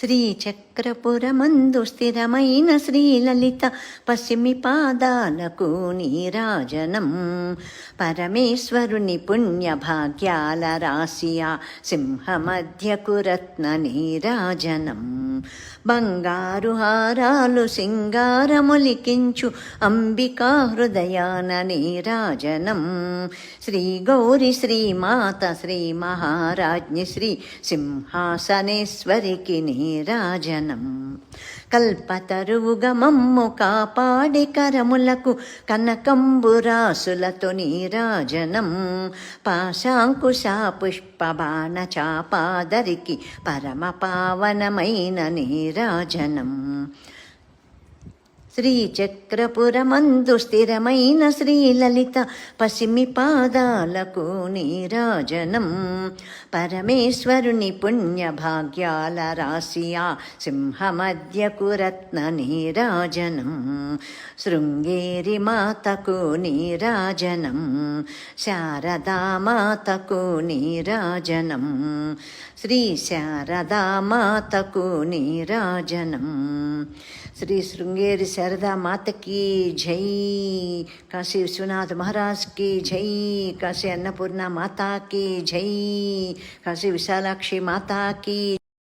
శ్రీచక్రపురమందు స్థిరమైన శ్రీలలిత పశ్చిమి పాదాలకు నీరాజనం. పరమేశ్వరుని పుణ్య భాగ్యాల రాశియా సింహమధ్యకు రత్న నీరాజనం. బంగారు హారాలు సింగారములికించు అంబికా హృదయాన నీరాజనం. శ్రీ గౌరి శ్రీమాత శ్రీ మహారాజ్ఞి శ్రీ సింహాసనేశ్వరికి నీరాజనం కల్పతరువుగా మమ్ము కాపాడి కరములకు కనకంబురాసులతో నీరాజనం పాశాంకుశ పుష్పబాణ చాపాదరికి పరమ పావనమైన నీరాజనం శ్రీచక్రపురమందు స్థిరమైన శ్రీలలిత పసిమి పాదాలకు నీరాజనం. పరమేశ్వరుని పుణ్య భాగ్యాల రాశియా సింహమధ్యకు రత్న నీరాజనం. శృంగేరి మాతకు నీరాజనం. శారదామాతకు నీరాజనం. శ్రీ శారదామాతకు నీరాజనం. శ్రీ శృంగేరి शारदा मात की जय। काशी विश्वनाथ महाराज की जय। काशी अन्नपूर्णा माता की जय। काशी विशालाक्षी माता की